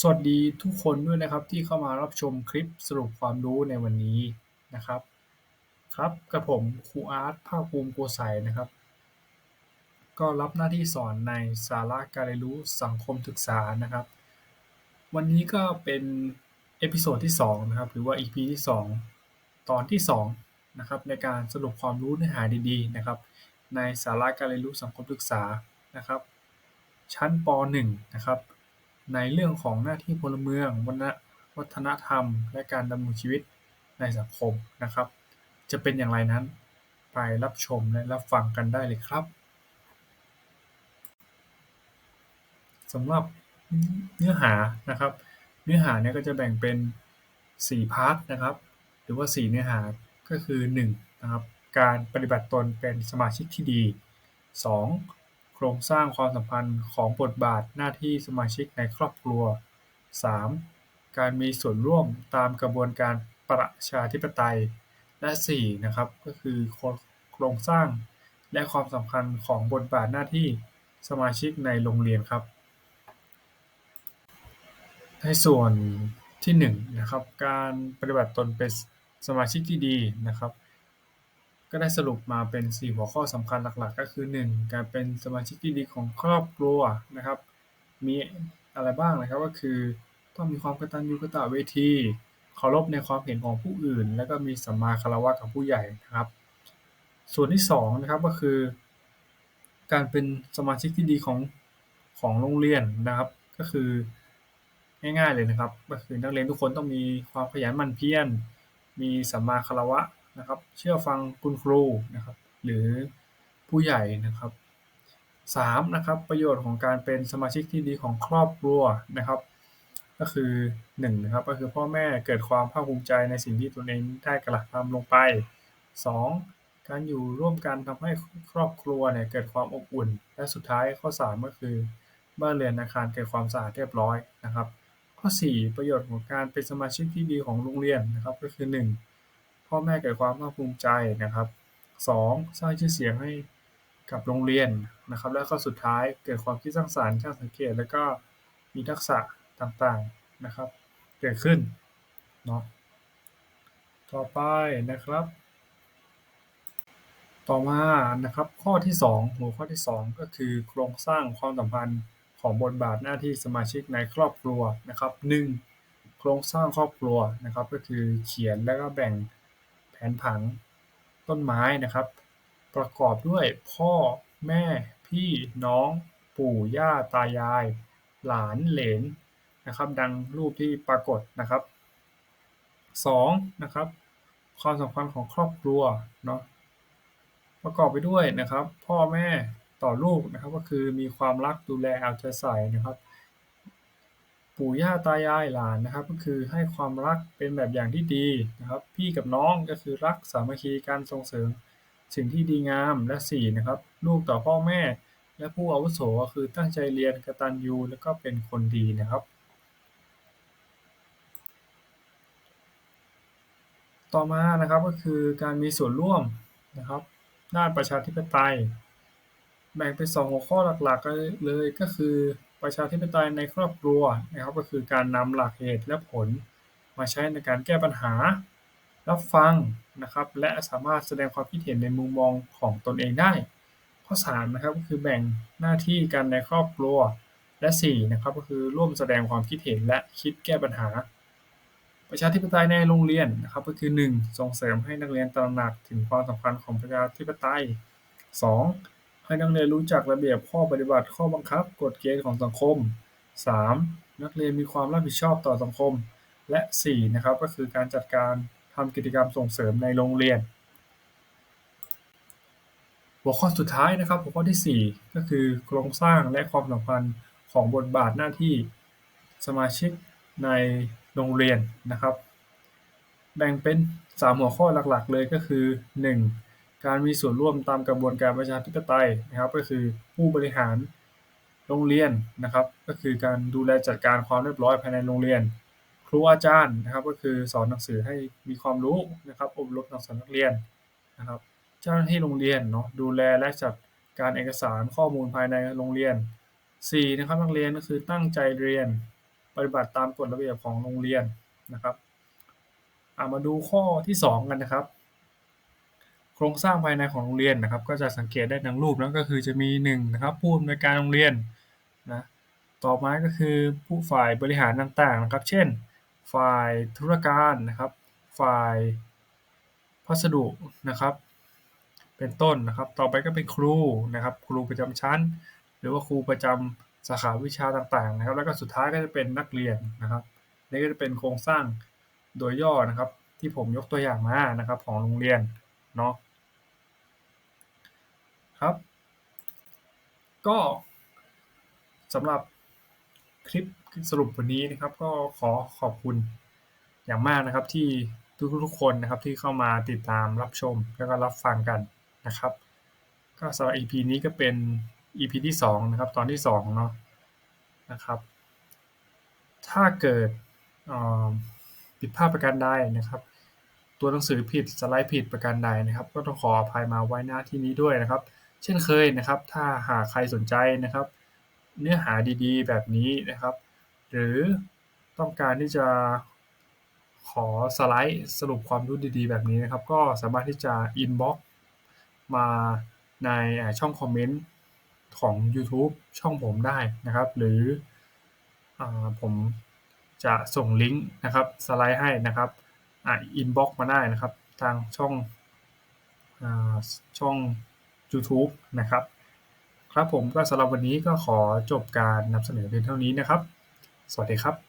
สวัสดีทุกคนด้วยนะครับที่เข้ามารับชมคลิปสรุปความรู้ในวันนี้นะครับ ครับกับผมครูอาร์ตภาคภูมิโกสัยนะครับ ก็รับหน้าที่สอนในสาระการเรียนรู้สังคมศึกษานะครับ วันนี้ก็เป็นเอพิโซดที่2นะครับหรือว่า EP ที่ 2 ตอนที่2นะครับในการสรุปความรู้เนื้อหาดีๆนะครับ ในสาระการเรียนรู้สังคมศึกษานะครับ ชั้นป .1 นะครับ ในเรื่องของหน้าที่พลเมือง วัฒนธรรม และการดำรงชีวิตในสังคมนะครับ จะเป็นอย่างไรนั้น ไปรับชมและรับฟังกันได้เลยครับสำหรับเนื้อหานะครับ เนื้อหาเนี่ยก็จะแบ่งเป็น 4 พาร์ทนะครับ หรือว่า 4 เนื้อหาก็คือ1นะครับการปฏิบัติตนเป็นสมาชิกที่ดี 2. โครงสร้างความสัมพันธ์ของบทบาทหน้าที่สมาชิกในครอบครัว 3. การมีส่วนร่วมตามกระบวนการประชาธิปไตย และ4นะครับก็คือโครงสร้างและความสำคัญของบทบาทหน้าที่สมาชิกในโรงเรียนครับ ในส่วนที่1นนะครับการปฏิบัติตนเป็นสมาชิกที่ดีนะครับ ก็ได้สรุปมาเป็น 4 หัวข้อสำคัญหลักๆ ก็คือ 1. การเป็นสมาชิกที่ดีของครอบครัวนะครับ มีอะไรบ้างนะครับก็คือ ต้องมีความกตัญญูกตเวทีเคารพในความเห็นของผู้อื่น แล้วก็มีสัมมาคารวะกับผู้ใหญ่นะครับ ส่วนที่2นะครับก็คือ การเป็นสมาชิกที่ดีของของโรงเรียนนะครับ ก็คือง่ายๆเลยนะครับ ก็คือนักเรียนทุกคนต้องมีความขยันหมั่นเพียรมีสัมมาคารวะ นะครับ เชื่อฟังคุณครูนะครับ หรือผู้ใหญ่นะครับ 3. นะครับประโยชน์ของการเป็นสมาชิกที่ดีของครอบครัวนะครับ ก็คือ1นะครับก็คือพ่อแม่เกิดความภาคภูมิใจในสิ่งที่ตนเองได้กระทำลงไป 2. การอยู่ร่วมกันทำให้ครอบครัวเนี่ยเกิดความอบอุ่น และสุดท้ายข้อ 3 ก็คือ บ้านเรือนอาคารเกิดความสะอาดเรียบร้อยนะครับ ข้อ 4 ประโยชน์ของการเป็นสมาชิกที่ดีของโรงเรียนนะครับก็คือ 1 พ่อแม่เกิดความภาคภูมิใจนะครับ 2. สร้างชื่อเสียงให้กับโรงเรียนนะครับ และก็สุดท้ายเกิดความคิดสร้างสรรค์ช่างสังเกต แล้วก็มีทักษะต่างๆนะครับ เกิดขึ้นเนาะต่อไปนะครับ ต่อมานะครับข้อที่ 2 หัวข้อที่ 2 ก็คือโครงสร้างความสัมพันธ์ของบทบาทหน้าที่สมาชิกในครอบครัวนะครับ 1. โครงสร้างครอบครัวนะครับ ก็คือเขียนแล้วก็แบ่ง นผังต้นไม้นะครับ ประกอบด้วยพ่อแม่พี่น้อง ปู่ย่าตายาย หลานเหลนนะครับ ดังรูปที่ปรากฏนะครับ 2. นะครับความสัมพันธ์ของครอบครัวเนาะประกอบไปด้วยนะครับ พ่อแม่ต่อลูกนะครับ ก็คือมีความรักดูแลเอาใจใส่นะครับ ปู่ย่าตายายหลานนะครับ ก็คือให้ความรักเป็นแบบอย่างที่ดีนะครับ พี่กับน้องก็คือรักสามัคคีการส่งเสริมสิ่งที่ดีงามและสี่นะครับ ลูกต่อพ่อแม่ และผู้อาวุโสก็คือตั้งใจเรียนกตัญญูแล้วก็เป็นคนดีนะครับ ต่อมานะครับก็คือการมีส่วนร่วมนะครับด้านประชาธิปไตย แบ่งเป็นสองหัวข้อหลักๆเลยก็คือ ประชาธิปไตยในครอบครัวนะครับก็คือการนำหลักเหตุและผลมาใช้ในการแก้ปัญหา รับฟังนะครับและสามารถแสดงความคิดเห็นในมุมมองของตนเองได้ ข้อ3นะครับก็คือแบ่งหน้าที่กันในครอบครัว และ4นะครับก็คือร่วมแสดงความคิดเห็นและคิดแก้ปัญหา ประชาธิปไตยในโรงเรียนนะครับก็คือ 1. ส่งเสริมให้นักเรียนตระหนักถึงความสำคัญของประชาธิปไตย 2. ให้นักเรียนรู้จักระเบียบข้อปฏิบัติ ข้อบังคับ กฎเกณฑ์ของสังคม 3. นักเรียนมีความรับผิดชอบต่อสังคม และ4นะครับก็คือการจัดการทำกิจกรรมส่งเสริมในโรงเรียน หัวข้อสุดท้ายนะครับหัวข้อที่ 4 ก็คือโครงสร้างและความสัมพันธ์ของบทบาทหน้าที่สมาชิกในโรงเรียนนะครับ แบ่งเป็น 3 หัวข้อหลักๆ เลยก็คือ 1. การมีส่วนร่วมตามกระบวนการประชาธิปไตยนะครับ ก็คือผู้บริหารโรงเรียนนะครับ ก็คือการดูแลจัดการความเรียบร้อยภายในโรงเรียน ครูอาจารย์นะครับ ก็คือสอนหนังสือให้มีความรู้นะครับ อบรมนักศึกษานักเรียนนะครับ เจ้าหน้าที่โรงเรียนเนาะดูแลและจัดการเอกสารข้อมูลภายในโรงเรียน 4. นะครับนักเรียนก็คือตั้งใจเรียนปฏิบัติตามกฎระเบียบของโรงเรียนนะครับอ่ามาดูข้อที่สองกันนะครับ โครงสร้างภายในของโรงเรียนนะครับ ก็จะสังเกตได้ดังรูปแล้วก็คือจะมีหนึ่งนะครับผู้อำนวยการโรงเรียนนะต่อมาก็คือผู้ฝ่ายบริหารต่างๆนะครับ เช่น ฝ่ายธุรการนะครับ ฝ่ายพัสดุนะครับ เป็นต้นนะครับ ต่อไปก็เป็นครูนะครับ ครูประจำชั้น หรือว่าครูประจำสาขาวิชาต่างๆ นะครับ แล้วก็สุดท้ายก็จะเป็นนักเรียนนะครับนี่ก็จะเป็นโครงสร้างโดยย่อนะครับ ที่ผมยกตัวอย่างมานะครับของโรงเรียนเนาะ ครับ ก็สำหรับคลิปสรุปวันนี้นะครับ ก็ขอขอบคุณอย่างมากนะครับที่ทุกๆคนนะครับที่เข้ามาติดตามรับชมแล้วก็รับฟังกันนะครับ ก็สำหรับ EP นี้ก็เป็น EP ที่สองนะครับตอนที่สองเนาะนะครับ ถ้าเกิดผิดพลาดประการใดนะครับ ตัวหนังสือผิดสไลด์ผิดประการใดนะครับ ก็ต้องขออภัยมาไว้หน้าที่นี้ด้วยนะครับ เช่นเคยนะครับ ถ้าหากใครสนใจนะครับ เนื้อหาดีๆ แบบนี้นะครับ หรือต้องการที่จะขอสไลด์สรุปความรู้ดีๆ แบบนี้นะครับ ก็สามารถที่จะ inbox มาในช่องคอมเมนต์ของ YouTube ช่องผมได้นะครับ หรืออผมจะส่งลิงก์นะครับสไลด์ให้นะครับอ,อินบ็อกมาได้นะครับ ทางช่องอช่อง YouTube นะครับ ครับผมก็สำหรับวันนี้ก็ขอจบการนำเสนอเพียงเท่านี้นะครับ สวัสดีครับ